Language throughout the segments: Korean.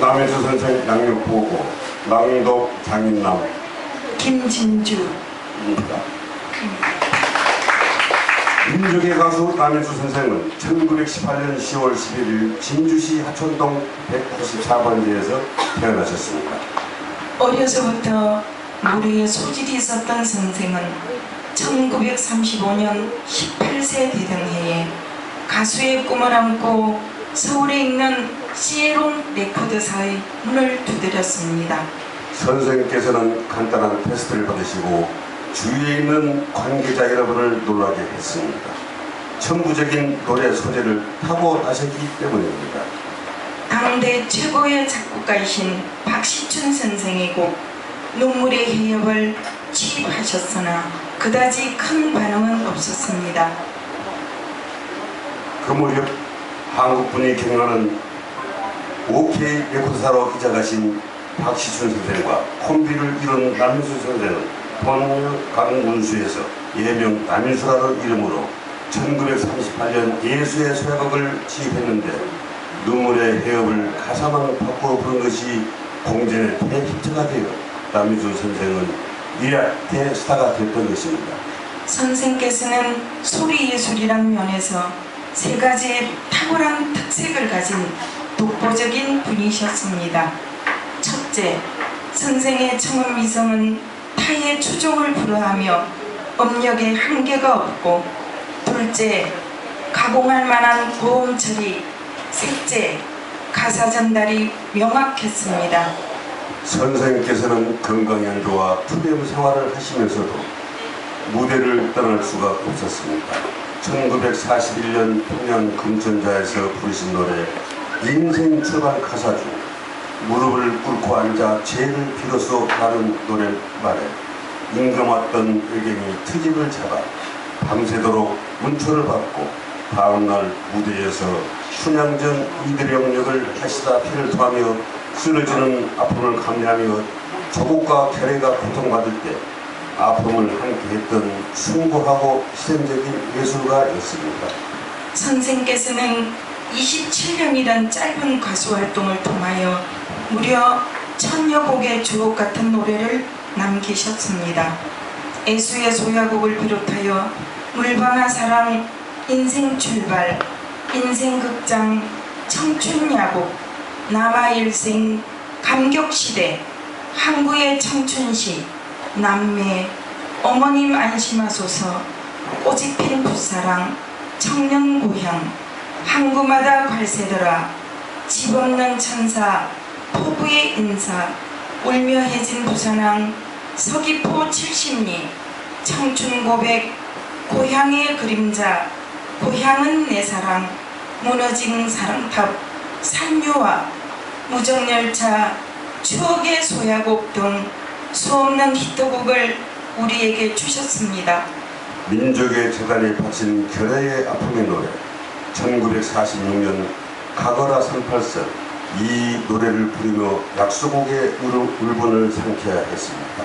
남해수 선생 양육부고 낭독 장인남입니다. 김진주 민족의 가수 남해수 선생은 1918년 10월 11일 진주시 하천동 194번지에서 태어나셨습니다. 어려서부터 노래에 소질이 있었던 선생은 1935년 18세 되던 해에 가수의 꿈을 안고 서울에 있는 시에론 레코드사의 문을 두드렸습니다. 선생께서는 간단한 테스트를 받으시고 주위에 있는 관계자 여러분을 놀라게 했습니다. 천부적인 노래 소재를 타고나셨기 때문입니다. 당대 최고의 작곡가이신 박시춘 선생의 곡 눈물의 해협을 취입하셨으나 그다지 큰 반응은 없었습니다. 그 무렵 한국분이 경영하는 OK 레코드사로 이자가신 박시춘 선생과 콤비를 이룬 남인수 선생은 본명 강문수에서 예명 남인수라는 이름으로 1938년 예수의 소야곡을 지휘했는데 눈물의 해협을 가사만 바꿔 부른 것이 공전의 대히트가 되어 남인수 선생은 위약 대스타가 됐던 것입니다. 선생께서는 소리 예술이란 면에서 세 가지의 탁월한 특색을 가진 독보적인 분이셨습니다. 첫째, 선생의 청음 미성은 타의 추종을 불허하며 음력에 한계가 없고 둘째, 가공할 만한 고음 처리 셋째, 가사 전달이 명확했습니다. 안 좋아 투병 생활을 하시면서도 무대를 떠날 수가 없었습니다. 1941년 평양 금천자에서 부르신 노래 인생 출발 가사 중 무릎을 꿇고 앉아 죄를 빌어서 라는 노래 말에 임금왔던 의경이 트집을 잡아 밤새도록 문초를 받고 다음날 무대에서 춘향전 이들의 역을 하시다 피를 토하며 쓰러지는 아픔을 감내하며 조국과 결의가 고통받을 때 아픔을 함께했던 숭고하고 희생적인 예술가였습니다. 선생께서는 27년이란 짧은 가수 활동을 통하여 무려 천여 곡의 주옥 같은 노래를 남기셨습니다. 애수의 소야곡을 비롯하여 물방아 사랑, 인생 출발, 인생 극장, 청춘 야곡, 남아 일생, 감격 시대, 항구의 청춘시, 남매, 어머님 안심하소서, 핀 붓사랑, 청년 고향, 항구마다 관세더라, 집 없는 천사, 포부의 인사, 울며 해진 부산항, 서귀포 70리, 청춘 고백, 고향의 그림자, 고향은 내 사랑, 무너진 사랑탑, 산유화, 무정열차, 추억의 소야곡 등 수없는 히트곡을 우리에게 주셨습니다. 민족의 재단에 바친 결의의 아픔의 노래 1946년 가거라 38선 이 노래를 부르며 약소곡의 울- 울분을 상쾌하게 했습니다.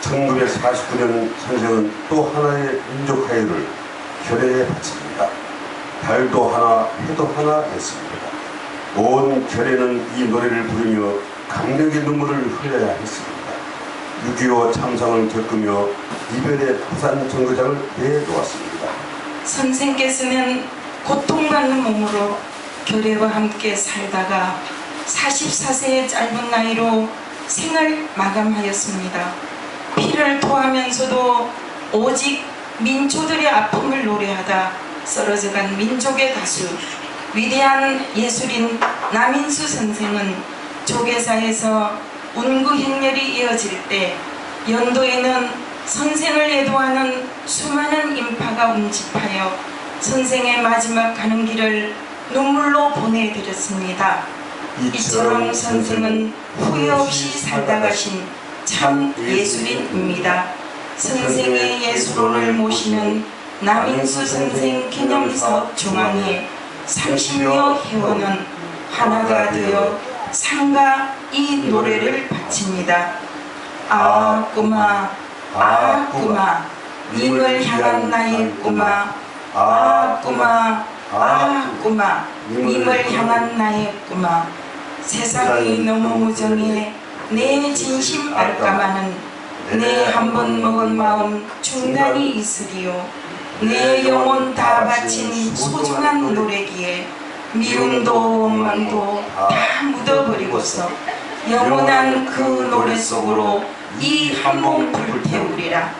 1949년 선생은 또 하나의 민족 가요를 결의에 바칩니다. 달도 하나 해도 하나 했습니다. 온 결의는 이 노래를 부르며 감격의 눈물을 흘려야 했습니다. 6.25 참상을 겪으며 이별의 부산 정거장을 내놓았습니다. 선생께서는 고통받는 몸으로 결애와 함께 살다가 44세의 짧은 나이로 생을 마감하였습니다. 피를 토하면서도 오직 민초들의 아픔을 노래하다 쓰러져간 민족의 가수 위대한 예술인 남인수 선생은 조계사에서 운구 행렬이 이어질 때 연도에는 선생을 애도하는 수많은 인파가 운집하여 선생의 마지막 가는 길을 눈물로 보내드렸습니다. 이처럼 선생은 후회 없이 살다 가신 참 예술인입니다. 선생의 예술원을 모시는 남인수 선생 기념사업 중앙회 30여 회원은 하나가 되어 상가 이 노래를 바칩니다. 아 꼬마 아 꼬마 님을 향한 나의 꼬마 아 꼬마 아 꼬마 님을 향한 나의 꼬마 세상이 너무 무정해. 내 진심 알까마는 내 한 번 먹은 마음 중단이 있으리요. 내 영혼 다 바친 소중한 노래기에 미움도 원망도 다 묻어버리고서 영원한 그 노래 속으로 이 한 몸 불태우리라